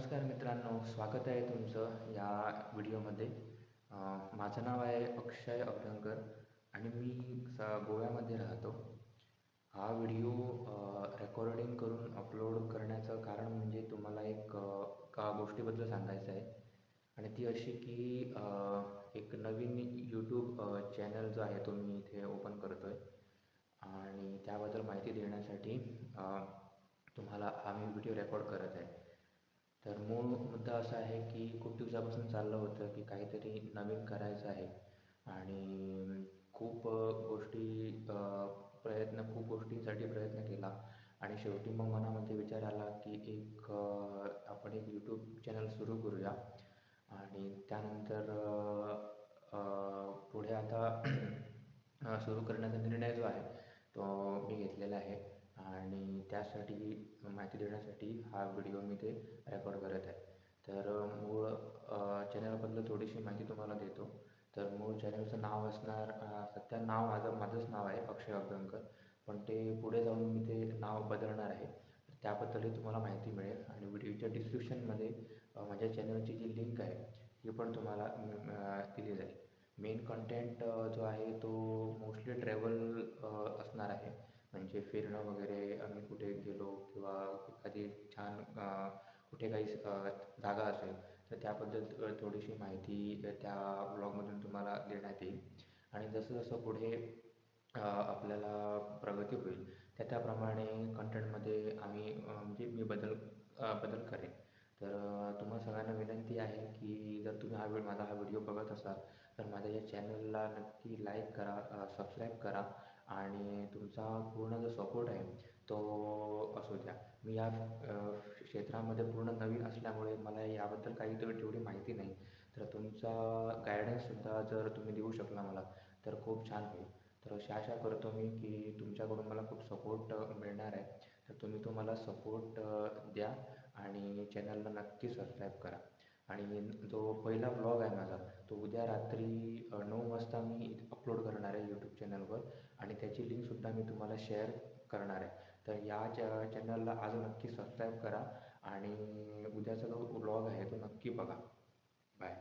नमस्कार मित्रांनो स्वागत आहे तुमचं या व्हिडिओमध्ये. माझं नाव आहे अक्षय अभ्यंकर आणि मी स गोव्यामध्ये राहतो. हा व्हिडिओ रेकॉर्डिंग करून अपलोड करण्याचं कारण म्हणजे तुम्हाला एक का गोष्टीबद्दल सांगायचं आहे. आणि ती अशी की एक नवीन यूट्यूब चॅनल जो आहे तो मी इथे ओपन करतो आहे आणि त्याबद्दल माहिती देण्यासाठी तुम्हाला हा मी व्हिडिओ रेकॉर्ड करत आहे. तर मूळ मुद्दा असा आहे की खूप दिवसापासून चाललं होतं की काहीतरी नवीन करायचं आहे. आणि खूप गोष्टी प्रयत्न खूप गोष्टींसाठी प्रयत्न केला. आणि शेवटी मग मनामध्ये विचार आला की एक आपण एक यूट्यूब चॅनल सुरू करूया. आणि त्यानंतर पुढे आता सुरू करण्याचा निर्णय जो आहे तो मी घेतलेला आहे. आणि त्यासाठी माहिती देण्यासाठी हा व्हिडिओ मी ते रेकॉर्ड करत आहे. तर मूळ चॅनलबद्दल थोडीशी माहिती तुम्हाला देतो. तर मूळ चॅनलचं नाव असणार सध्या नाव माझं माझंच नाव आहे अक्षय अभ्यंकर पण ते पुढे जाऊन मी ते नाव बदलणार आहे. त्याबद्दलही तुम्हाला माहिती मिळेल. आणि व्हिडिओच्या डिस्क्रिप्शनमध्ये माझ्या चॅनलची जी लिंक आहे ती पण तुम्हाला दिली जाईल. मेन कंटेंट जो आहे तो मोस्टली ट्रॅव्हल असणार आहे म्हणजे फिरणं वगैरे आम्ही कुठे गेलो किंवा एखादी छान कुठे काही जागा असेल तर त्याबद्दल थोडीशी माहिती त्या ब्लॉगमधून तुम्हाला देण्यात येईल. आणि जसं जसं पुढे आपल्याला प्रगती होईल त्या त्याप्रमाणे कंटेंटमध्ये आम्ही म्हणजे मी बदल बदल करेन. तर तुम्हा सगळ्यांना विनंती आहे की जर तुम्ही हा वेळ माझा हा व्हिडिओ बघत असाल तर माझ्या या चॅनलला नक्की लाईक करा सबस्क्राईब करा. आणि तुमचा पूर्ण जो सपोर्ट आहे तो असू द्या. मी या क्षेत्रामध्ये पूर्ण नवीन असल्यामुळे मला याबद्दल काही तेवढी तेवढी माहिती नाही. तर तुमचा गायडन्ससुद्धा जर तुम्ही देऊ शकला मला तर खूप छान होईल. तर अशी आशा करतो मी की तुमच्याकडून मला खूप सपोर्ट मिळणार आहे. तर तुम्ही तो मला सपोर्ट द्या आणि चॅनलला नक्की सबस्क्राईब करा. आणि जो पहिला व्लॉग आहे माझा तो उद्या रात्री नऊ वाजता मी अपलोड करणार आहे यूट्यूब चॅनलवर आणि त्याची लिंकसुद्धा मी तुम्हाला शेअर करणार आहे. तर या च चॅनलला आज नक्की सबस्क्राईब करा आणि उद्याचा जो व्लॉग आहे तो नक्की बघा. बाय